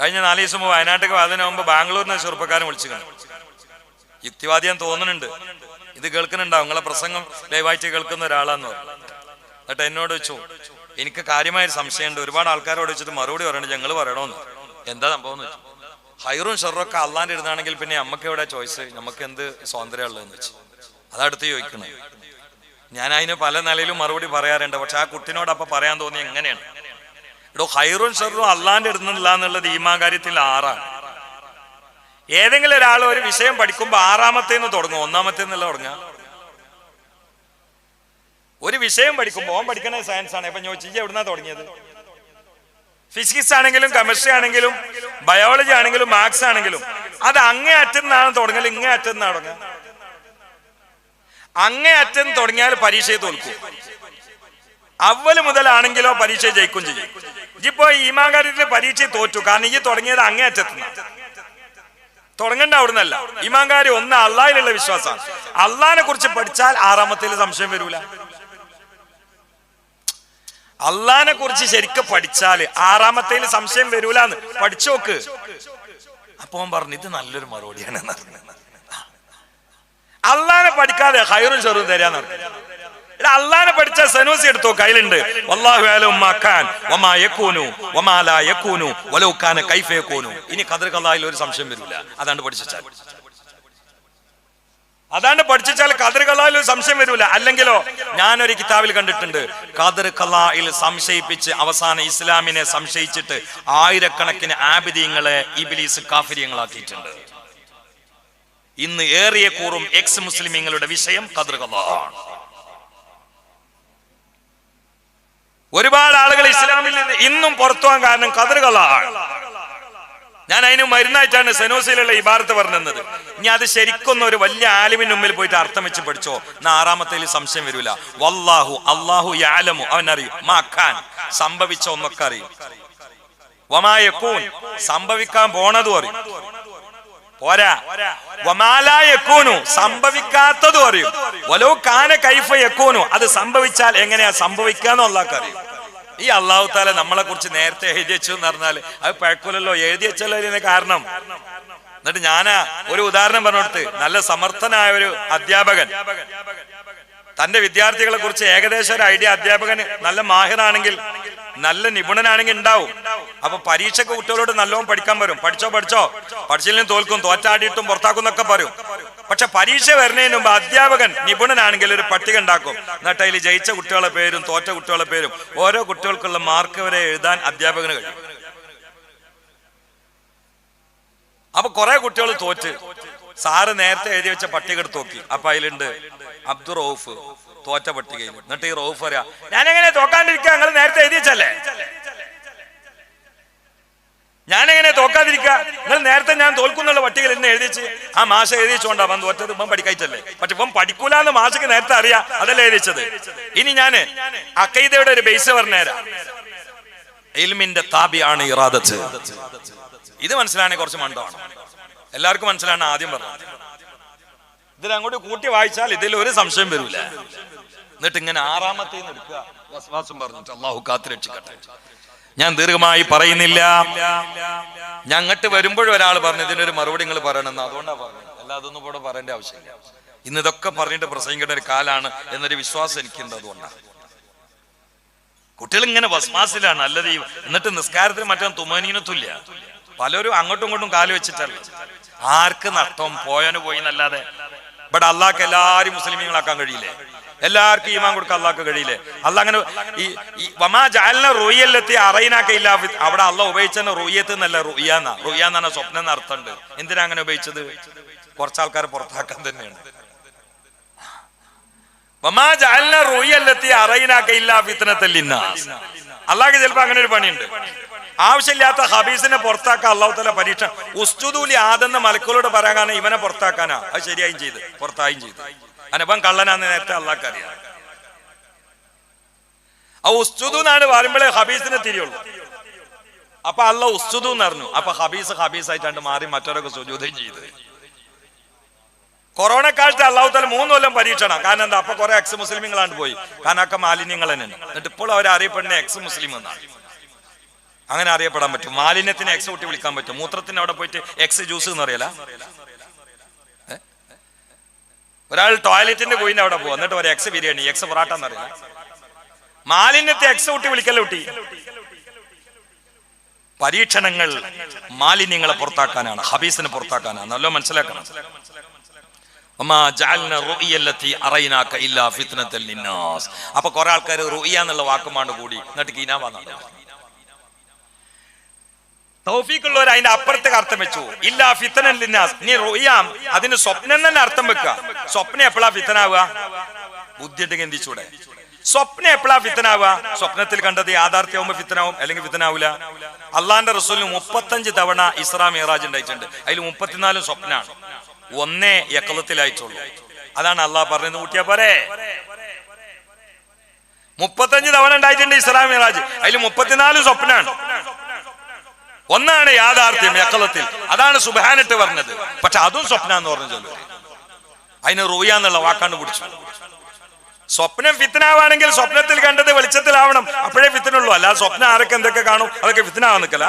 കഴിഞ്ഞ നാല് ദിവസം മുമ്പ് വയനാട്ടിലേക്ക് അതിന് മുമ്പ് ബാംഗ്ലൂരിന് ചെറുപ്പക്കാരൻ വിളിച്ചു കാണും. യുക്തിവാദിയാൻ തോന്നുന്നുണ്ട്. ഇത് കേൾക്കുന്നുണ്ടാവും. നിങ്ങളെ പ്രസംഗം ലൈവായിട്ട് കേൾക്കുന്ന ഒരാളാന്ന് പറഞ്ഞു. എന്നിട്ട് എന്നോട് വെച്ചു എനിക്ക് കാര്യമായ സംശയമുണ്ട്. ഒരുപാട് ആൾക്കാരോട് വെച്ചിട്ട് മറുപടി പറയണം ഞങ്ങൾ പറയണമെന്ന് എന്താ സംഭവം? എന്ന് വെച്ചു ഹൈറും ഷെറൊക്കെ അള്ളാന്റെ ഇരുന്നാണെങ്കിൽ പിന്നെ നമുക്ക് എവിടെ ചോയ്സ്? നമുക്ക് എന്ത് സ്വാതന്ത്ര്യമുള്ളതെന്ന് വെച്ചു അതടുത്ത് ചോദിക്കണം. ഞാൻ അതിന് പല നിലയിലും മറുപടി പറയാറുണ്ട്. പക്ഷെ ആ കുട്ടിനോട് അപ്പൊ പറയാൻ തോന്നി എങ്ങനെയാണ് എടോ ഹൈറും ഷെറും അള്ളാന്റെ അടുത്തുനിന്നില്ല എന്നുള്ളത് ഈമാ കാര്യത്തിൽ ആറാണ്. ഏതെങ്കിലും ഒരാൾ ഒരു വിഷയം പഠിക്കുമ്പോ ആറാമത്തേന്ന് തുടങ്ങും ഒന്നാമത്തേന്നല്ല തുടങ്ങ ഒരു വിഷയം പഠിക്കുമ്പോ ഓൻ പഠിക്കണ സയൻസ് ആണ്. ഇപ്പൊ ചോദിച്ചു എവിടുന്നാ തുടങ്ങിയത്? ഫിസിക്സ് ആണെങ്കിലും കെമിസ്ട്രി ആണെങ്കിലും ബയോളജി ആണെങ്കിലും മാത്സ് ആണെങ്കിലും അത് അങ്ങേ അറ്റുന്നാണ് തുടങ്ങൽ ഇങ്ങേ അറ്റുന്നാണ് തുടങ്ങുക. അങ്ങേ അറ്റം തുടങ്ങിയാൽ പരീക്ഷയെ തോൽക്കും അവൽ മുതലാണെങ്കിലോ പരീക്ഷ ജയിക്കും ചെയ്യും. ഇപ്പോ ഈമാ കാര്യത്തിൽ പരീക്ഷ തോറ്റു. കാരണം ഈ തുടങ്ങിയത് അങ്ങേ അറ്റത്തുനിന്ന് തുടങ്ങണ്ട അവിടുന്നല്ല. കാര്യം ഒന്ന് അള്ളാഹിലുള്ള വിശ്വാസമാണ് അള്ളാഹിനെ കുറിച്ച് പഠിച്ചാൽ ആറാമത്തിൽ സംശയം വരൂല. അള്ളാഹിനെ കുറിച്ച് ശരിക്ക് പഠിച്ചാൽ ആറാമത്തേൽ സംശയം വരൂലെന്ന്. പഠിച്ചോക്ക് അപ്പൊ പറഞ്ഞു ഇത് നല്ലൊരു മറുപടിയാണ് അള്ളാഹിനെ പഠിക്കാതെ ഹൈറും ചെറുതും തരാന്ന് പറഞ്ഞു. എടാ അള്ളാഹിനെ പഠിച്ച സനൂസി എടുത്തോ കയ്യിലുണ്ട് ഇനി ഖലായിൽ ഒരു സംശയം വരില്ല. അതാണ് പഠിച്ചാൽ അതാണ്ട് പഠിച്ചാൽ ഖദർ ഖലായിൽ ഒരു സംശയം വരില്ല. അല്ലെങ്കിലോ ഞാനൊരു കിതാബിൽ കണ്ടിട്ടുണ്ട്. ഖദർ ഖലായിൽ സംശയിപ്പിച്ച് അവസാന ഇസ്ലാമിനെ സംശയിച്ചിട്ട് ആയിരക്കണക്കിന് ആബിദീങ്ങളെ ഇബിലീസ് കാഫര്യങ്ങളാക്കിയിട്ടുണ്ട്. ഇന്ന് ഏറിയ കൂറും എക്സ് മുസ്ലിമീങ്ങളുടെ വിഷയം ഖദർ ഖലാണ് ഒരുപാട് ആളുകൾ ഇസ്ലാമിൽ നിന്ന് ഇന്നും പുറത്തു പോകാൻ കാരണം കതറുകളാണ് ഞാൻ അതിന് മരുന്നായിട്ടാണ് സെനോസിലുള്ള ഇബാറത്ത് പറഞ്ഞത്. ഇനി അത് ശരിക്കൊന്നും ഒരു വലിയ ആലിമിന് മുമ്പിൽ പോയിട്ട് അർത്ഥം വെച്ച് പഠിച്ചോ? എന്നാ ആറാമത്തേൽ സംശയം വരില്ല വല്ലാഹു അള്ളാഹു യാലമു. അവൻ അറിയും. മാഖാൻ സംഭവിച്ച ഒന്നൊക്കെ അറിയും. സംഭവിക്കാൻ പോണതും അറിയും. സംഭവിക്കാത്തതും അറിയും. വലോ കാന കൈഫ യക്കൂനു അത് സംഭവിച്ചാൽ എങ്ങനെയാ സംഭവിക്കാന്നുള്ളതൊക്കെ അറിയും. ഈ അള്ളാഹു താല നമ്മളെ കുറിച്ച് നേരത്തെ എഴുതി വെച്ചു എന്ന് പറഞ്ഞാൽ അത് പഴക്കൂലല്ലോ എഴുതി വെച്ചല്ലോ ഇതിന് കാരണം. എന്നിട്ട് ഞാനാ ഒരു ഉദാഹരണം പറഞ്ഞെടുത്ത്. നല്ല സമർത്ഥനായ ഒരു അധ്യാപകൻ. തന്റെ വിദ്യാർത്ഥികളെ കുറിച്ച് ഏകദേശം ഒരു ഐഡിയ അധ്യാപകന് നല്ല മാഹിറാണെങ്കിൽ നല്ല നിപുണനാണെങ്കിൽ ഉണ്ടാവും. അപ്പൊ പരീക്ഷക്ക് കുട്ടികളോട് നല്ലോണം പഠിക്കാൻ വരും. പഠിച്ചോ പഠിച്ചോ? പഠിച്ചില്ലെങ്കിൽ തോൽക്കും തോറ്റാടിയിട്ടും പുറത്താക്കും എന്നൊക്കെ പറയും പക്ഷെ പരീക്ഷ വരുന്നതിന് മുമ്പ് അധ്യാപകൻ നിപുണനാണെങ്കിൽ ഒരു പട്ടിക ഉണ്ടാക്കും. എന്നിട്ട് അതിൽ ജയിച്ച കുട്ടികളെ പേരും തോറ്റ കുട്ടികളെ പേരും ഓരോ കുട്ടികൾക്കുള്ള മാർക്ക് വരെ എഴുതാൻ അധ്യാപകന് കഴിയും. അപ്പൊ കുറെ കുട്ടികൾ തോറ്റ്. സാറ് നേരത്തെ എഴുതി വെച്ച പട്ടിക എടുത്ത് നോക്കി. അപ്പൊ അതിലുണ്ട് അബ്ദുൾ റൌഫ് തോറ്റ പട്ടികയിൽ. എന്നിട്ട് ഈ റൌഫ് പറയാ ഞാൻ എങ്ങനെ തോക്കാണ്ടിരിക്കുക നിങ്ങൾ നേരത്തെ എഴുതി വെച്ചല്ലേ ഞാൻ എങ്ങനെ തോക്കാതിരിക്കുക നിങ്ങൾ നേരത്തെ ഞാൻ തോൽക്കുന്നുള്ള പട്ടികയിൽ ഇന്ന് എഴുതിച്ച് ആ മാഷ എഴുതിച്ചുകൊണ്ടാ വന്ന് ഒറ്റത് ഇപ്പം പഠിക്കായിട്ടല്ലേ? പക്ഷെ ഇപ്പം പഠിക്കൂലെന്ന് മാഷക്ക് നേരത്തെ അറിയാ. അതല്ല എഴുതിച്ചത്. ഇനി ഞാൻ അക്കൈദയുടെ ഒരു ബേസ് പറഞ്ഞുതരാം ഇൽമിന്റെ താബിയാണ് ഇറാദത്ത്. ഇത് മനസ്സിലാണെങ്കിൽ കുറച്ച് മണ്ടമാണ്. എല്ലാവർക്കും മനസ്സിലാണ് ആദ്യം പറഞ്ഞത്. ഇതിൽ അങ്ങോട്ട് കൂട്ടി വായിച്ചാൽ ഇതിൽ ഒരു സംശയം വരില്ല എന്നിട്ട് ഇങ്ങനെ ആറാമത്തെ എടുക്കുക. പറഞ്ഞിട്ട് അള്ളാഹു കാത്തുരക്ഷിക്കട്ടെ. ഞാൻ ദീർഘമായി പറയുന്നില്ല. ഞാൻ അങ്ങോട്ട് വരുമ്പോഴും ഒരാൾ പറഞ്ഞു ഇതിനൊരു മറുപടി നിങ്ങൾ പറയണമെന്ന്. അതുകൊണ്ടാണ് പറഞ്ഞത്. അല്ല അതൊന്നും കൂടെ പറയേണ്ട ആവശ്യമില്ല. ഇന്ന് ഇതൊക്കെ പറഞ്ഞിട്ട് പ്രസംഗിക്കേണ്ട ഒരു കാലാണ് എന്നൊരു വിശ്വാസം എനിക്കുണ്ട് അതുകൊണ്ടാണ് കുട്ടികൾ ഇങ്ങനെ വസ്മാസിലാണ് അല്ലത് എന്നിട്ട് നിസ്കാരത്തിന് മറ്റൊന്ന് തുമനീന തുല്യ പലരും അങ്ങോട്ടും ഇങ്ങോട്ടും കാൽ വെച്ചിട്ടല്ല. ആർക്ക് നഷ്ടം? പോയനു പോയി എന്നല്ലാതെ. ഇവിടെ അള്ളാഹ്ക്ക് എല്ലാരും മുസ്ലിമീങ്ങളാക്കാൻ കഴിയില്ലേ? എല്ലാവർക്കും ഈമാൻ കൊടുക്കാൻ അള്ളാഹ്ക്ക് കഴിയില്ലേ? അല്ല അങ്ങനെ ഈ വമാ ജാലിനെ റൊയ്യല്ലെത്തി അറയിനാക്കില്ല അവിടെ അള്ള ഉപയോഗിച്ചത് റൊയ്യത്ത് എന്നല്ല റുയ്യാന്ന. റുയ്യാന്ന് പറഞ്ഞ സ്വപ്നം എന്ന അർത്ഥമുണ്ട് എന്തിനാ അങ്ങനെ ഉപയോഗിച്ചത്? കുറച്ചാൾക്കാരെ പുറത്താക്കാൻ തന്നെയാണ്. വമാ ജഅൽന റുയല്ലത്തി അറയിനാക്കില്ല വിത്തനത്തല്ലിന്ന. അള്ളാഹ്ക്ക് ചിലപ്പോ അങ്ങനെ ഒരു പണിയുണ്ട്. ആവശ്യമില്ലാത്ത ഹബീസിനെ പുറത്താക്കാൻ അള്ളാഹുത്തല പരീക്ഷ ഉസ്തുദൂലി ആദെന്ന് മലക്കളോട് പറയാനാണ് ഇവനെ പുറത്താക്കാനാ. അത് ശരിയായും ചെയ്ത്. പുറത്തായും ചെയ്തു. അനപ്പം കള്ളനാന്ന് നേരത്തെ അള്ളാഹ്ക്ക് അറിയാം. ആ ഉസ്തുദു എന്നാണ് പറയുമ്പോഴേ ഹബീസിനെ തിരിയുള്ളൂ. അപ്പൊ അള്ള ഉസ്തുദു എന്ന് പറഞ്ഞു. അപ്പൊ ഹബീസ് ഹബീസ് ആയിട്ടാണ് മാറി മറ്റവരൊക്കെ സുജൂതയും ചെയ്ത്. കൊറോണ കാലത്ത് അള്ളാഹു തല മൂന്ന് കൊല്ലം പരീക്ഷണം. കാരണം എന്താ? അപ്പൊ കുറെ എക്സ് മുസ്ലിമുകളാണ് പോയി. കാരണം ഒക്കെ മാലിന്യങ്ങൾ തന്നെ എന്നിട്ട് ഇപ്പോൾ അവർ അറിയപ്പെടുന്ന എക്സ് മുസ്ലിം എന്നാണ്. അങ്ങനെ അറിയപ്പെടാൻ പറ്റും. മാലിന്യത്തിന് എക്സ് കൂട്ടി വിളിക്കാൻ പറ്റും. മൂത്രത്തിന് അവിടെ പോയിട്ട് എക്സ് ജ്യൂസ് എന്ന്? ഒരാൾ ടോയ്ലറ്റിന്റെ കോയിന്റെ അവിടെ പോകും എന്നിട്ട് ഒരു എക്സ് ബിരിയാണി എക്സ് പൊറാട്ട എന്നറിയില്ല മാലിന്യത്തെ എക്സ് കൂട്ടി വിളിക്കല്ല കുട്ടി പരീക്ഷണങ്ങൾ മാലിന്യങ്ങളെ പുറത്താക്കാനാണ് ഹബീസിനെ പുറത്താക്കാനാണ്. നല്ലോ മനസ്സിലാക്കണം. അപ്പൊ കുറെ ആൾക്കാർ റുഇയ എന്നുള്ള വാക്കുമാണ് കൂടി എന്നിട്ട് കീനാവാന്നാണ് തൗഫീഖുള്ളവർ അതിന്റെ അപ്പുറത്തേക്ക് അർത്ഥം വെച്ചു. ഇല്ലാ ഫിത്തനാസ് നീ റുയാം അതിന് സ്വപ്നം തന്നെ അർത്ഥം വെക്കുക. സ്വപ്നം എപ്പോഴാ വിത്തനാവുക? ബുദ്ധിയിട്ട് ഗന്ധിച്ചൂടെ സ്വപ്നം എപ്പോഴാ ഫിത്തനാവുക സ്വപ്നത്തിൽ കണ്ടത് യാഥാർത്ഥ്യമാകുമ്പോ ഫിത്തനാവും അല്ലെങ്കിൽ ഫിത്തനാവൂല അള്ളാന്റെ റസൂലിന് മുപ്പത്തഞ്ച് തവണ ഇസ്രാ മിറാജ് ഉണ്ടായിട്ടുണ്ട്. അതിൽ മുപ്പത്തിനാലും സ്വപ്നമാണ് ഒന്നേ യക്കളത്തിലായിട്ടുള്ളൂ അതാണ് അള്ളാഹ് പറഞ്ഞത്. കൂട്ടിയാ പോരെ? മുപ്പത്തഞ്ച് തവണ ഉണ്ടായിട്ടുണ്ട് ഇസ്ലാം മിറാജ്. അതിൽ മുപ്പത്തിനാല് സ്വപ്നമാണ് ഒന്നാണ് യാഥാർത്ഥ്യം യക്കളത്തിൽ അതാണ് സുബാനിട്ട് പറഞ്ഞത്. പക്ഷെ അതും സ്വപ്ന എന്ന് പറഞ്ഞു ചൊല്ലു. അതിന് റൂയ എന്നുള്ള വാക്കാണ്ട് പിടിച്ചു. സ്വപ്നം ഫിത്തനാവാണെങ്കിൽ സ്വപ്നത്തിൽ കണ്ടത് വെളിച്ചത്തിലാവണം. അപ്പോഴേ ഫിത്തനുള്ളൂ അല്ല സ്വപ്നം ആരൊക്കെ എന്തൊക്കെ കാണും? അതൊക്കെ ഫിത്തനാവാൻ നിൽക്കല.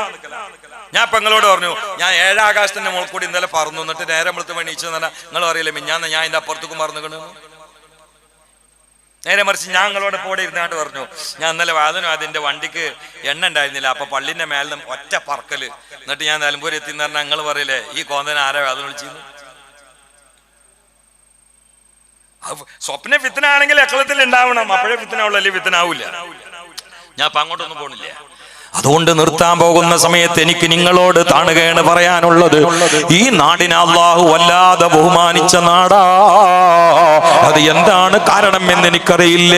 ഞാൻ പെങ്ങളോട് പറഞ്ഞു ഞാൻ ഏഴാകാശത്തിന്റെ മുകളിൽ കൂടി ഇന്നലെ പറന്നു. എന്നിട്ട് നേരെ മുളത്ത് മണിച്ചു തന്നെ നിങ്ങൾ അറിയില്ല മിഞ്ഞാന്ന് ഞാൻ എന്റെ അപ്പുറത്തേക്ക് മറന്നുകണു നേരെ മറിച്ച് ഞാൻ നിങ്ങളോട് പോടെ ഇരുന്നാണ്ട് പറഞ്ഞു ഞാൻ ഇന്നലെ വാദനും അതിന്റെ വണ്ടിക്ക് എണ്ണ ഉണ്ടായിരുന്നില്ല. അപ്പൊ പള്ളിന്റെ മേലും ഒറ്റ പറക്കൽ. എന്നിട്ട് ഞാൻ നിലമ്പൂരെത്തി എത്തി പറഞ്ഞാൽ നിങ്ങൾ പറയില്ലേ ഈ കോന്തന ആരാ വാദം വിളിച്ചിരുന്നു അത് സ്വപ്ന വിത്തനാണെങ്കിൽ അക്കളത്തിൽ ഉണ്ടാവണം. അപ്പോഴേ വിത്തനാവുള്ളൂ. അല്ലെങ്കിൽ വിത്തനാവില്ല ഞാൻ അപ്പൊ അങ്ങോട്ടൊന്നും പോണില്ല. അതുകൊണ്ട് നിർത്താൻ പോകുന്ന സമയത്ത് എനിക്ക് നിങ്ങളോട് താണുകയാണ് പറയാനുള്ളത്. ഈ നാടിനെ അള്ളാഹു വല്ലാതെ ബഹുമാനിച്ച നാടാ. അത് എന്താണ് കാരണം എന്ന് എനിക്കറിയില്ല.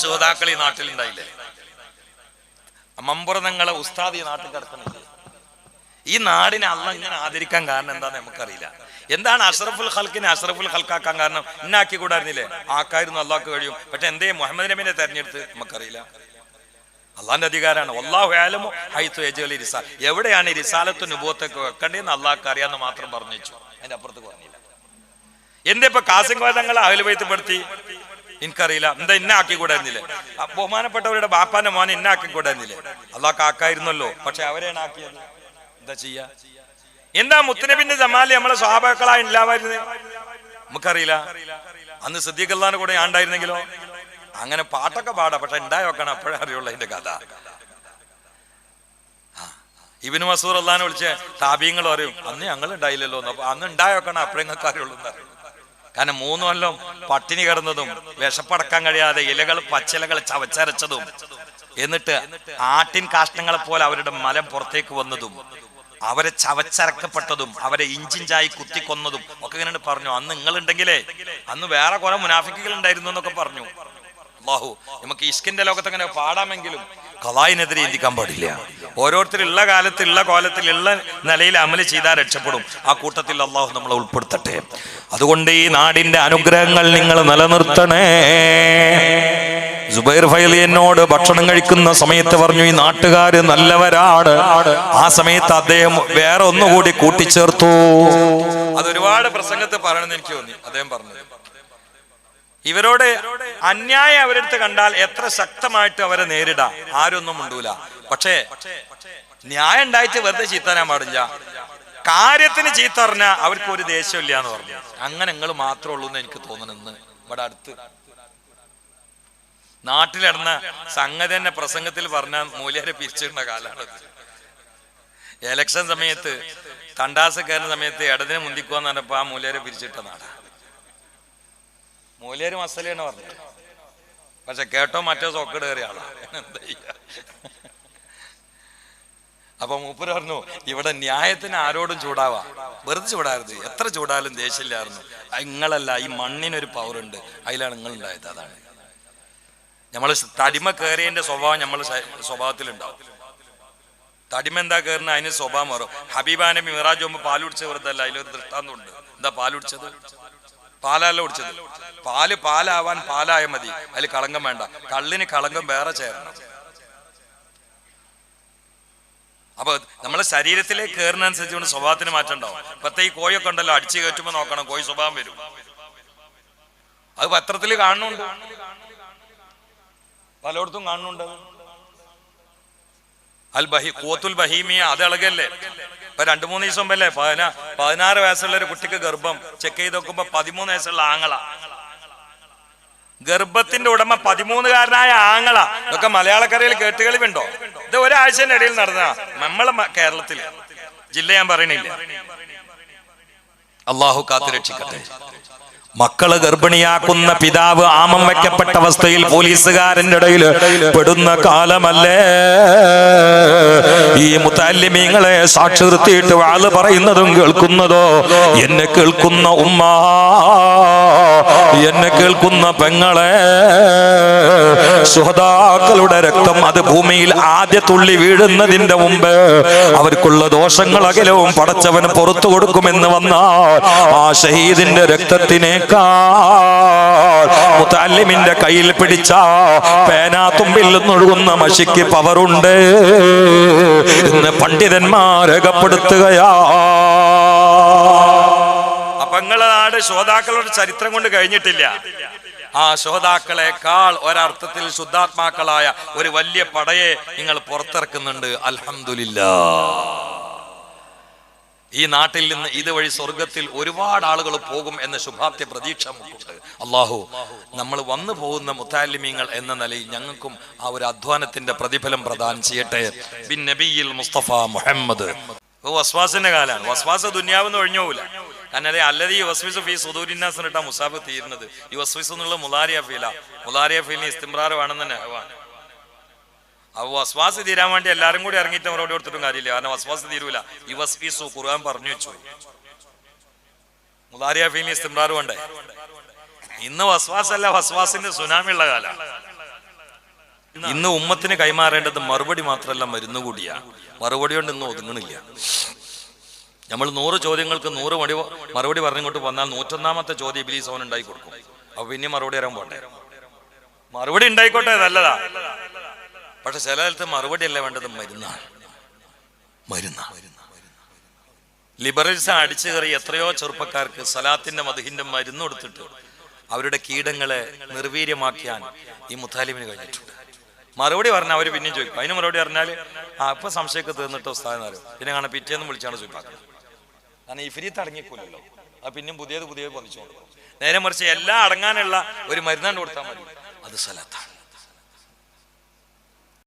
ശ്രോതാക്കൾ ഈ നാട്ടിലുണ്ടായില്ലേ? മമ്പുറങ്ങളെ ഉസ്താദ് ഈ നാട്ടിൽ കിടക്കണില്ലേ ഈ നാടിനെ അള്ള ഇങ്ങനെ ആദരിക്കാൻ കാരണം എന്താന്ന് നമുക്കറിയില്ല. എന്താണ് അഷറഫുൽ ഹൽക്കിനെ അഷറഫുൽ ഹൽക്കാക്കാൻ കാരണം? ഇന്നാക്കി കൂടായിരുന്നില്ലേ? ആക്കായിരുന്നു അള്ളാഹ്ക്ക് കഴിയും. പക്ഷെ എന്തേ മുഹമ്മദ് നബിനെ തെരഞ്ഞെടുത്ത് നമുക്കറിയില്ല. അള്ളാന്റെ അധികാരമാണ് അള്ളാഹു ആലമോ ഹൈത്തു എജലി റിസാൽ എവിടെയാണ് ഈ റിസാലത്ത് നുബോത്തൊക്കെ വെക്കേണ്ടതെന്ന് അള്ളാഹ്ക്ക് അറിയാന്ന് മാത്രം പറഞ്ഞു അതിന്റെ അപ്പുറത്ത് പറഞ്ഞില്ല. എന്താ ഇപ്പൊ കാസിംഗോതങ്ങളെ അഹലുപയത്തിപ്പെടുത്തി എനിക്കറിയില്ല. എന്താ ഇന്ന ആക്കി കൂടായിരുന്നില്ലേ? ബഹുമാനപ്പെട്ടവരുടെ ബാപ്പാന്റെ മോനെ ഇന്ന ആക്കി കൂടായിരുന്നില്ലേ? അള്ളാഹ് കാക്കായിരുന്നല്ലോ. പക്ഷെ അവരെയാണ് ആക്കിയത്. എന്താ ചെയ്യാ? എന്താ മുത്തനബിന്റെ ജമാലി നമ്മളെ സ്വാഭാവികളായി നമുക്കറിയില്ല. അന്ന് സിദ്ദീഖല്ലാന്റെ കൂടെ ആണ്ടായിരുന്നെങ്കിലോ അങ്ങനെ പാട്ടൊക്കെ പാടാ. പക്ഷെ ഉണ്ടായി വെക്കണം. അപ്പോഴേ അറിയുള്ളൂ അതിന്റെ കഥ. ഇബിന് മസൂർ അള്ളഹാനെ വിളിച്ച് താപീങ്ങൾ അറിയും അന്ന് ഞങ്ങൾ ഉണ്ടായില്ലല്ലോ. അപ്പൊ അന്ന് ഉണ്ടായി വെക്കണം. അപ്പോഴേ അറിയുള്ളൂ. കാരണം മൂന്ന് കൊല്ലം പട്ടിണി കിടന്നതും വിശപ്പടക്കാൻ കഴിയാതെ ഇലകൾ പച്ചിലകൾ ചവച്ചരച്ചതും എന്നിട്ട് ആട്ടിൻ കാഷ്ടങ്ങളെ പോലെ അവരുടെ മലം പുറത്തേക്ക് വന്നതും അവരെ ചവച്ചരക്കപ്പെട്ടതും അവരെ ഇഞ്ചിഞ്ചായി കുത്തിക്കൊന്നതും ഒക്കെ ഇങ്ങനെ പറഞ്ഞു. അന്ന് നിങ്ങൾ ഉണ്ടെങ്കിലേ അന്ന് വേറെ കുറെ മുനാഫിക്കുകൾ ഉണ്ടായിരുന്നു എന്നൊക്കെ പറഞ്ഞു. അള്ളാഹു നമുക്ക് ഇഷ്കിന്റെ ലോകത്ത് അങ്ങനെ പാടാമെങ്കിലും കലായിനെതിരെ ചിന്തിക്കാൻ പാടില്ല. ഓരോരുത്തരുള്ള കാലത്ത് ഉള്ള കോലത്തിൽ ഉള്ള നിലയിൽ അമൽ ചെയ്താൽ രക്ഷപ്പെടും. ആ കൂട്ടത്തിൽ അള്ളാഹു നമ്മളെ ഉൾപ്പെടുത്തട്ടെ. അതുകൊണ്ട് ഈ നാടിന്റെ അനുഗ്രഹങ്ങൾ നിങ്ങൾ നിലനിർത്തണേ. സുബൈർ ഫൈലി എന്നോട് ഭക്ഷണം കഴിക്കുന്ന സമയത്ത് പറഞ്ഞു ഈ നാട്ടുകാര് നല്ലവരാണ്. ആ സമയത്ത് അദ്ദേഹം വേറെ ഒന്നുകൂടി കൂട്ടിച്ചേർത്തു. അത് ഒരുപാട് പ്രസംഗത്ത് പറയണമെന്ന് എനിക്ക് തോന്നി അദ്ദേഹം പറഞ്ഞു ഇവരോട് അന്യായം അവരെടുത്ത് കണ്ടാൽ എത്ര ശക്തമായിട്ട് അവരെ നേരിടാം ആരൊന്നും ഉണ്ടൂല പക്ഷേ ന്യായം ഉണ്ടായിട്ട് വെറുതെ ചീത്തരാൻ പാടില്ല. കാര്യത്തിന് ചീത്ത പറഞ്ഞാൽ അവർക്ക് ഒരു ദേഷ്യമില്ല എന്ന് പറഞ്ഞു. അങ്ങനെ നിങ്ങൾ മാത്രമേ ഉള്ളൂ എന്ന് എനിക്ക് തോന്നണെന്ന് ഇവിടെ അടുത്ത് നാട്ടിലിടന്ന സംഗതി തന്നെ പ്രസംഗത്തിൽ പറഞ്ഞ മൂല്യരെ പിരിച്ചിടുന്ന കാലമാണത് എലക്ഷൻ സമയത്ത് തണ്ടാസ് കയറുന്ന സമയത്ത് ഇടതിനെ മുന്തിക്കുവാന്ന് പറഞ്ഞപ്പോ ആ മൂല്യരെ പിരിച്ചിട്ട നാടാ. മൂല്യര് മസലയാണ് പറഞ്ഞത്. പക്ഷെ കേട്ടോ മറ്റോ സോക്കേട് കയറിയ അപ്പൊ മൂപ്പര് പറഞ്ഞു ഇവിടെ ന്യായത്തിന് ആരോടും ചൂടാവാ. വെറുതെ ചൂടാകരുത് എത്ര ചൂടാലും ദേഷ്യമില്ലായിരുന്നു. നിങ്ങളല്ല ഈ മണ്ണിനൊരു പവർ ഉണ്ട്. അതിലാണ് നിങ്ങൾ ഉണ്ടായത് അതാണ്. നമ്മൾ തടിമ കയറിയതിന്റെ സ്വഭാവം നമ്മൾ സ്വഭാവത്തിലുണ്ടാവും. തടിമ എന്താ കയറുന്ന അതിന് സ്വഭാവം മാറും. ഹബീബാനെ മിറാജ് പോകുമ്പോ പാൽ കുടിച്ച വെറുതല്ല അതിലൊരു ദൃഷ്ടാന്തമുണ്ട്. എന്താ പാൽ കുടിച്ചത്? പാലല്ല കുടിച്ചത്. പാൽ പാലാവാൻ പാലായ മതി. അതിൽ കളങ്കം വേണ്ട. കള്ളിന് കളങ്കം വേറെ ചേരണം. അപ്പൊ നമ്മളെ ശരീരത്തിലേക്ക് കയറുന്നതനുസരിച്ച് കൊണ്ട് സ്വഭാവത്തിന് മാറ്റം ഉണ്ടാവും. ഇപ്പത്തെ ഈ കോയൊക്കെ ഉണ്ടല്ലോ അടിച്ചു കയറ്റുമ്പോ നോക്കണം കോഴി സ്വഭാവം വരും. അത് പത്രത്തിൽ കാണുന്നുണ്ട് പലയിടത്തും കാണുന്നുണ്ട്. അൽ ബഹി കൂത്തുൽ ബഹീമിയ അത് ഇളകല്ലേ? ഇപ്പൊ രണ്ടു മൂന്ന് ദിവസം മുമ്പല്ലേ പതിനാ പതിനാറ് വയസ്സുള്ള ഒരു കുട്ടിക്ക് ഗർഭം ചെക്ക് ചെയ്ത് നോക്കുമ്പോ പതിമൂന്ന് വയസ്സുള്ള ആങ്ങള. ഗർഭത്തിന്റെ ഉടമ പതിമൂന്നുകാരനായ ആങ്ങള. ഇതൊക്കെ മലയാളക്കരയിൽ കേട്ടുകളിവുണ്ടോ ഇത് ഒരാഴ്ചന്റെ ഇടയിൽ നടന്ന നമ്മളെ കേരളത്തിൽ ജില്ല ഞാൻ പറയണില്ല. അള്ളാഹു കാത്തുരക്ഷിക്കട്ടെ മക്കൾ ഗർഭിണിയാക്കുന്ന പിതാവ് ആമം വെക്കപ്പെട്ട അവസ്ഥയിൽ പോലീസുകാരന്റെ ഇടയിൽ പെടുന്ന കാലമല്ലേ? ഈ മുത്താലിമീങ്ങളെ സാക്ഷി നിർത്തിയിട്ട് വാൾ പറയുന്നതും കേൾക്കുന്നതോ? എന്നെ കേൾക്കുന്ന ഉമ്മ എന്നെ കേൾക്കുന്ന പെങ്ങളെ സുഹതാക്കളുടെ രക്തം അത് ഭൂമിയിൽ ആദ്യ തുള്ളി വീഴുന്നതിന്റെ മുമ്പ് അവർക്കുള്ള ദോഷങ്ങൾ അകലവും പടച്ചവന് പുറത്തു കൊടുക്കുമെന്ന് വന്നാൽ ആ ഷഹീദിന്റെ രക്തത്തിനേക്കാൾ മുത്താലിമിന്റെ കയ്യിൽ പിടിച്ച പേനാത്തുമ്പിൽ നിന്നൊഴുകുന്ന മഷിക്ക് പവറുണ്ട്. ഇന്ന് പണ്ഡിതന്മാർ രേഖപ്പെടുത്തുകയാ. അപ്പൊ നിങ്ങളെ നാട് ശ്രോതാക്കളുടെ ചരിത്രം കൊണ്ട് കഴിഞ്ഞിട്ടില്ല. ആ ശ്രോതാക്കളെക്കാൾ ഒരർത്ഥത്തിൽ ശുദ്ധാത്മാക്കളായ ഒരു വലിയ പടയെ നിങ്ങൾ പുറത്തിറക്കുന്നുണ്ട്. അൽഹംദുലില്ലാ ഈ നാട്ടിൽ നിന്ന് ഇതുവഴി സ്വർഗത്തിൽ ഒരുപാട് ആളുകൾ പോകും എന്ന ശുഭാപ്തി പ്രതീക്ഷ നമുക്കുണ്ട്. അള്ളാഹു നമ്മൾ വന്നു പോകുന്ന മുത്താലിമീങ്ങൾ എന്ന നിലയിൽ ഞങ്ങൾക്കും ആ ഒരു അധ്വാനത്തിന്റെ പ്രതിഫലം പ്രദാനം ചെയ്യട്ടെ. ബിൻ നബിയിൽ മുസ്തഫ മുഹമ്മദ്. വസ്വാസിന്റെ കാലാണ്. വസ്വാസ ദുന്യാവെന്ന് ഒഴിഞ്ഞു പോകില്ല കാരണം അല്ലത് ഈ വസ്വിസ് ഫീ സുദൂരിന്നാസ് ഇട്ടാ മുസാഫ് തീരുന്നത്. ഈ വസ്വിസ് എന്നുള്ള മുലാരിയ ഫീല. മുലാരിയ ഫീലിന് ഇസ്തിംറാർ വേണം തന്നെ. ആവാണ് അപ്പൊ വസ്വാസ് തീരാൻ വേണ്ടി എല്ലാരും കൂടി ഇറങ്ങിയിട്ട് മറുപടി കൊടുത്തിട്ടും കാര്യമില്ല. കാരണം വസ്വാസ് തീരൂല. ഈ വസ്ഫീസു ഖുർആൻ പറഞ്ഞു വെച്ചു. മുലാരിയ ഫീലിന് ഇസ്തിംറാർ ഉണ്ട് ഇന്ന് വസ്വാസ് അല്ല വസ്വാസിന്റെ സുനാമി ഉള്ള കാല. ഇന്ന് ഉമ്മത്തിന് കൈമാറേണ്ടത് മറുപടി മാത്രമല്ല മരുന്ന് കൂടിയാ. മറുപടി കൊണ്ട് ഇന്ന് ഒതുങ്ങണില്ല. നമ്മൾ നൂറ് ചോദ്യങ്ങൾക്ക് നൂറ് മടി മറുപടി പറഞ്ഞിങ്ങോട്ട് വന്നാൽ നൂറ്റൊന്നാമത്തെ ചോദ്യം ബിലീസ് അവൻ ഉണ്ടായി കൊടുക്കും. അപ്പൊ പിന്നെ മറുപടി തരാൻ പോട്ടെ. മറുപടി ഉണ്ടായിക്കോട്ടെ നല്ലതാ. പക്ഷെ ചില സ്ഥലത്ത് മറുപടി അല്ല വേണ്ടത്? മരുന്നാണ്. മരുന്ന. ലിബറൽസ് അടിച്ചു കയറി എത്രയോ ചെറുപ്പക്കാർക്ക് സലാത്തിന്റെ മധുഹിന്റെ മരുന്ന് കൊടുത്തിട്ട് അവരുടെ കീടങ്ങളെ നിർവീര്യമാക്കിയാൻ ഈ മുത്താലിമിന് കഴിഞ്ഞിട്ടുണ്ട്. മറുപടി പറഞ്ഞാൽ അവർ പിന്നെയും ചോദിക്കും. അതിന് മറുപടി പറഞ്ഞാൽ ആ ഇപ്പൊ സംശയമൊക്കെ തീർന്നിട്ട് ഉസ്താദെന്നാലും പിന്നെ കാണാൻ പിറ്റേന്ന് വിളിച്ചാണ് ചോദിപ്പാക്കുന്നത് കാരണം ഈ ഇഫിരിത്ത് അടങ്ങിക്കൂലല്ലോ. അത് പിന്നെയും പുതിയത് പുതിയത് പൊന്നിച്ചു നേരെ മറിച്ച് എല്ലാം അടങ്ങാനുള്ള ഒരു മരുന്നാണ്ട് കൊടുത്താൽ മതി. അത് സലാത്താണ്.